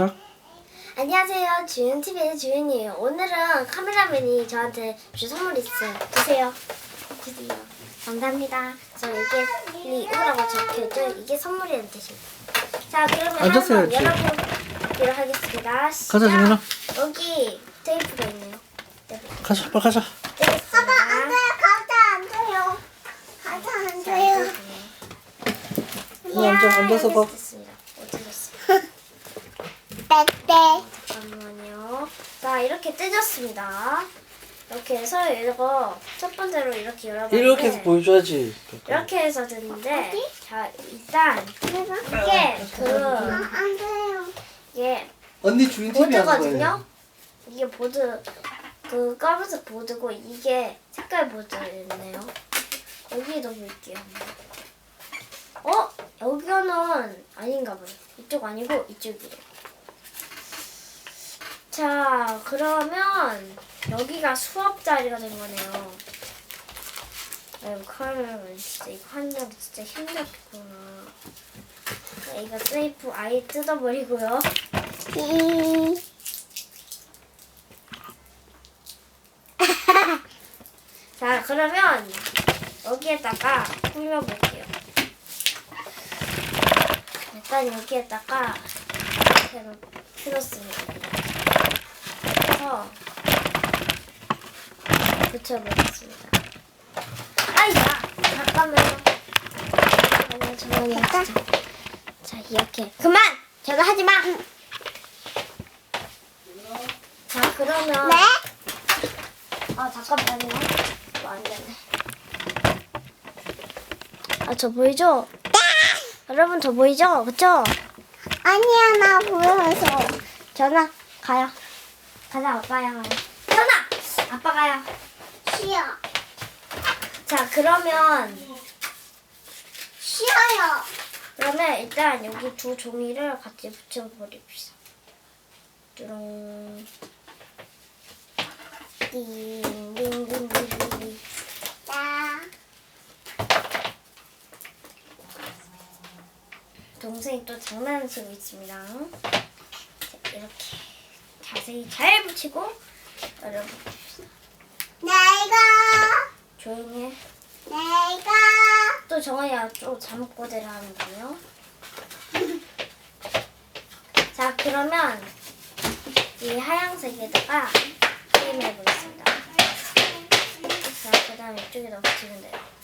시작. 안녕하세요. 주윤TV의 주윤이에요. 오늘은 카메라맨이 저한테 줄 선물이 있어요. 드세요. 드세요. 감사합니다. 저 이게 리우라고 적혀있죠? 이게 선물이라는 뜻입니다. 자, 그러면 앉으세요, 한번 지금. 열어보도록 하겠습니다. 시작. 가자, 지민아. 여기 테이프가 있네요. 네, 가자, 빨리 가자. 떼겠습니다. 가자 안 돼요. 가자 안 돼요. 어, 앉아, 앉아서 봐. 어쩌졌어요? 떼떼. 잠깐만요. 자, 이렇게 뜯었습니다. 이렇게 해서 이거 첫 번째로 이렇게 열어봤는데 이렇게 해서 보여줘야지. 이렇게 해서 됐는데 자, 일단 이게 그안 돼요. 이게 언니 주인 TV 하는 보드거든요. 거예요. 이게 보드 그 검은색 보드고 이게 색깔 보드네요. 여기도 볼게요. 어? 여기는 아닌가 봐요. 이쪽 아니고 이쪽이에요. 자, 그러면 여기가 수업 자리가 된 거네요. 아이고, 카메라는 진짜 이거 한장 진짜 힘들겠구나. 자, 이거 테이프 아예 뜯어버리고요. 이. 자, 그러면 여기에다가 꾸며볼게요. 일단 여기에다가 새로 틀었습니다. 그래서 붙여보겠습니다. 아이야! 잠깐만요. 잠깐만요, 잠깐만요. 진짜. 자, 이렇게. 그만! 제가 하지 마! 자, 그러면. 네? 아 잠깐만요. 이거 안 되네. 아 저 보이죠? 여러분 저 보이죠? 그쵸? 아니야 나 보여서. 전화 가요. 가자 아빠야 가요. 전화 아빠 가요. 쉬어. 자 그러면 쉬어요. 그러면 일단 여기 두 종이를 같이 붙여버립시다. 뚜렁. 띵띵띵띵띵. 자. 동생이 또 장난을 치고 있습니다. 자, 이렇게 자세히 잘 붙이고 여러분 내가 조용히 해. 내가 또 정원이가 또 잠꼬대를 하는군요. 자 그러면 이 하얀색에다가 게임해 보겠습니다. 자 그 다음 이쪽에다 붙이면 돼요.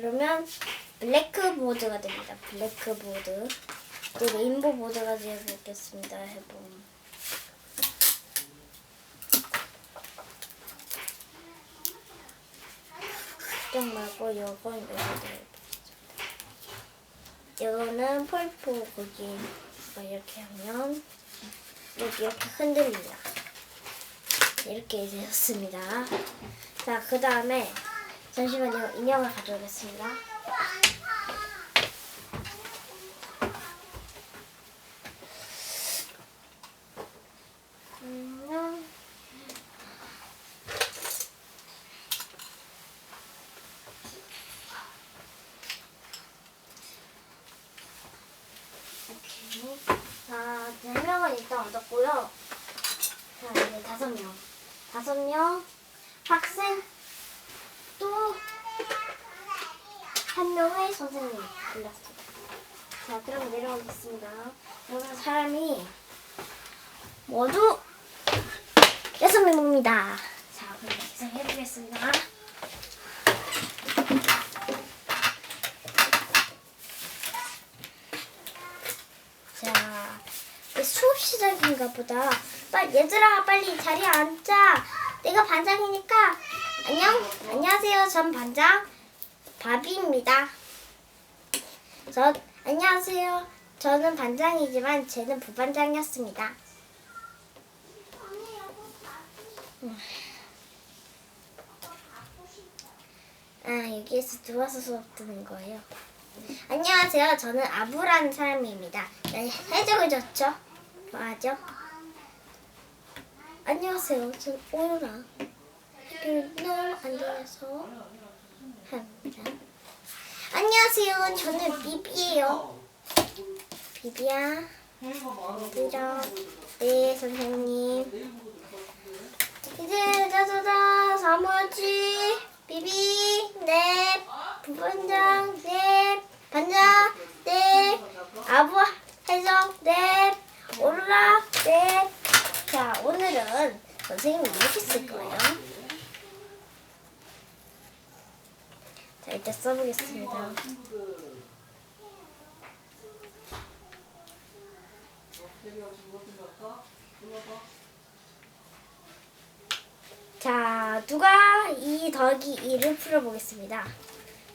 그러면 블랙보드가 됩니다. 블랙보드. 또 레인보 보드가 되어보겠습니다. 해봄. 좀 말고 요건 요거도 이거는 펄포 거기 이렇게 하면 여기 이렇게 흔들립니다. 이렇게 되었습니다. 자, 그 다음에 잠시만요. 인형을 가져오겠습니다. 자, 네 명은 일단 얻었고요. 자, 이제 다섯 명. 다섯 명. 학생. 또 한 명의 선생님 불렀습니다. 자, 그럼 내려오겠습니다. 오늘 사람이 모두 여섯 명입니다. 자, 그럼 계산해 보겠습니다. 자, 수업 시작인가 보다. 빨리 얘들아, 빨리 자리에 앉자. 내가 반장이니까 안녕. 안녕하세요. 전 반장 바비입니다. 저 안녕하세요. 저는 반장이지만 쟤는 부반장이었습니다. 음. 아 여기에서 누워서 수업 듣는 거예요. 안녕하세요. 저는 아부라는 사람입니다. 네, 해적을 줬죠? 맞죠? 안녕하세요. 전 오로라. 학교를 안 다녀서 합니다. 안녕하세요. 저는 비비예요. 비비야. 들어. 네, 선생님. 이제 자자자 사모지 비비 네 부반장 네 반장 네 아부 해적 네 오로라 네자 오늘은 선생님이 이렇게 쓸 거예요 자 일단 써보겠습니다 자, 누가 이 더하기 2를 풀어보겠습니다.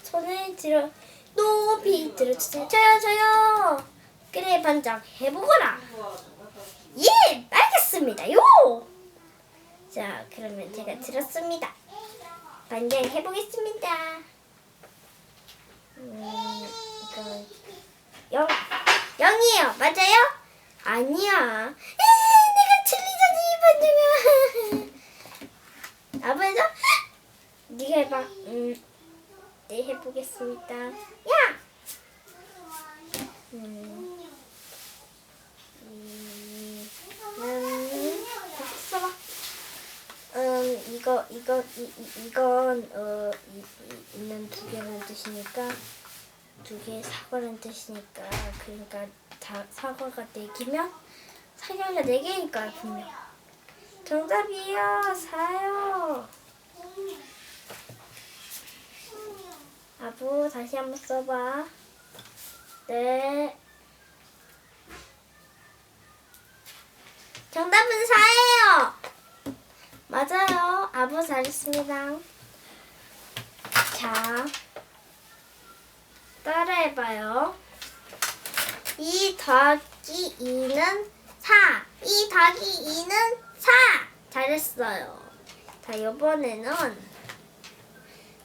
손을 들어 높이 들어주세요. 저요, 저요. 그래, 반장 해보거라. 예, 알겠습니다요. 자, 그러면 제가 들었습니다. 반장 해보겠습니다. 음, 이거 영 영이에요, 맞아요? 아니야. 에, 내가 틀리잖니, 반장아. 아버지, 네가 해봐. 음, 네 해보겠습니다. 야. 음, 음, 음, 써봐. 음, 이거, 이거, 이, 이, 이건 어, 이, 이, 있는 두 개라는 뜻이니까 두 개의 사과라는 뜻이니까 그러니까 다 사과가 네 개면 사과가 네 개니까 분명. 정답이요. 사요. 아부 다시 한번 써봐. 네. 정답은 사예요. 맞아요. 아부 잘했습니다. 자, 따라해봐요. 2 더하기 2는 4. 2 더하기 2는 4. 잘했어요. 자, 이번에는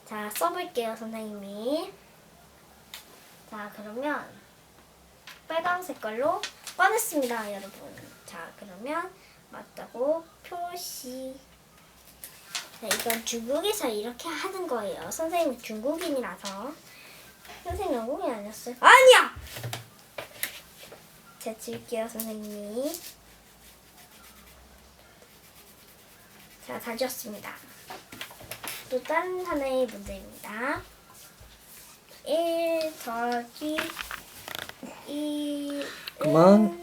자, 써볼게요, 선생님이. 자, 그러면 빨간 색깔로 꺼냈습니다, 여러분. 자, 그러면 맞다고 표시. 자, 이건 중국에서 이렇게 하는 거예요. 선생님이 중국인이라서. 선생님 영국인 아니었어요? 아니야! 자, 줄게요, 선생님이. 자, 다 지웠습니다. 또 다른 하나의 문제입니다. 1 더하기 2 그만.